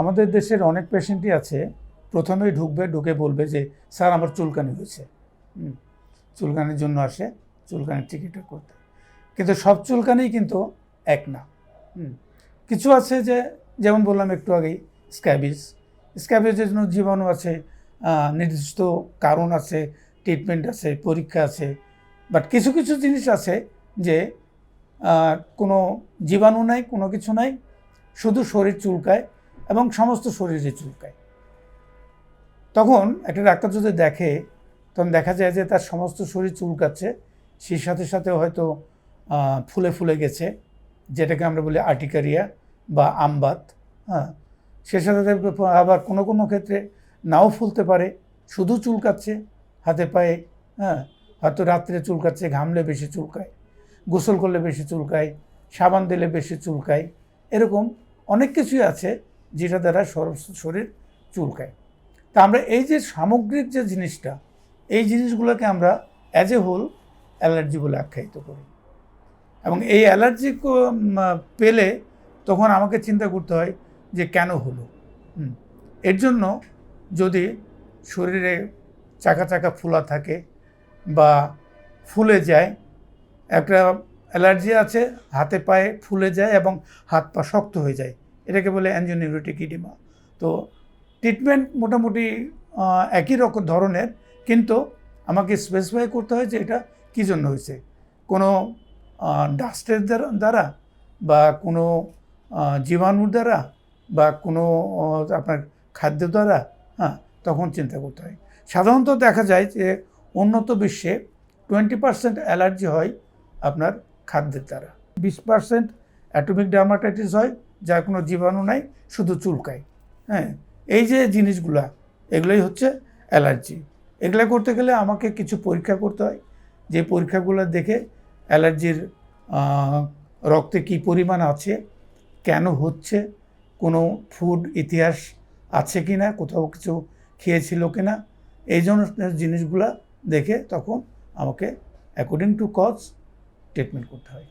আমাদের দেশের অনেক পেশেন্টই আছে, প্রথমেই ঢুকবে, ঢুকে বলবে যে, স্যার, আমার চুলকানি হয়েছে। চুলকানির জন্য আসে, চুলকানির টিকিটটা করতে। কিন্তু সব চুলকানিই কিন্তু এক না কিছু আছে যে, যেমন বললাম একটু আগেই স্ক্যাবিস স্ক্যাবিসের জন্য জীবাণু আছে নির্দিষ্ট কারণ আছে ট্রিটমেন্ট আছে, পরীক্ষা আছে। বাট কিছু কিছু জিনিস আছে যে কোনো জীবাণু নাই, কোনো কিছু নাই, শুধু শরীর চুলকায়। এবং সমস্ত শরীরে চুলকায়। তখন একটা ডাক্তার যদি দেখে, তখন দেখা যায় যে তার সমস্ত শরীর চুলকাচ্ছে। সেই সাথে সাথে হয়তো ফুলে ফুলে গেছে, যেটাকে আমরা বলি আর্টিকারিয়া বা আমবাত হ্যাঁ। সে সাথে আবার কোনো কোনো ক্ষেত্রে নাও ফুলতে পারে, শুধু চুলকাচ্ছে হাতে পায়ে হ্যাঁ। হয়তো রাত্রে চুলকাচ্ছে, ঘামলে বেশি চুলকায়, গোসল করলে বেশি চুলকায়, সাবান দিলে বেশি চুলকায়, এরকম অনেক কিছুই আছে। যেটা দ্বারা শরীর চুলকায়। তা আমরা এই যে সামগ্রিক যে জিনিসটা, এই জিনিসগুলোকে আমরা অ্যাজ এ হোল অ্যালার্জি বলে আখ্যায়িত করি। এবং এই অ্যালার্জি পেলে তখন আমাকে চিন্তা করতে হয় যে কেন হলো? এর জন্য যদি শরীরে চাকা চাকা ফোলা থাকে বা ফুলে যায়, একটা অ্যালার্জি আছে, হাতে পায়ে ফুলে যায় এবং হাত পা শক্ত হয়ে যায় এটাকে বলে অ্যাঞ্জোনিউরিটিক ইডিমা তো ট্রিটমেন্ট মোটামুটি একই রকম ধরনের, কিন্তু আমাকে স্পেসিফাই করতে হয় যে এটা কী জন্য হয়েছে। কোনো ডাস্টের দ্বারা বা কোনো জীবাণুর দ্বারা বা কোনো আপনার খাদ্য দ্বারা হ্যাঁ তখন চিন্তা করতে হয়। সাধারণত দেখা যায় যে উন্নত বিশ্বে টোয়েন্টি পার্সেন্ট অ্যালার্জি হয় আপনার খাদ্যের দ্বারা। বিশ পার্সেন্ট অ্যাটোমিক ডার্মাটাইটিস হয় যার কোনো জীবাণু নাই, শুধু চুলকায়। হ্যাঁ এই যে জিনিসগুলা, এগুলোই হচ্ছে অ্যালার্জি। এগুলো করতে গেলে আমাকে কিছু পরীক্ষা করতে হয়। যে পরীক্ষাগুলো দেখে অ্যালার্জির রক্তে কী পরিমাণ আছে, কেন হচ্ছে, কোনো ফুড ইতিহাস আছে কি না কোথাও কিছু খেয়েছিল কি না এই ধরনের জিনিসগুলা দেখে তখন আমাকে অ্যাকর্ডিং টু কজ ট্রিটমেন্ট করতে হয়।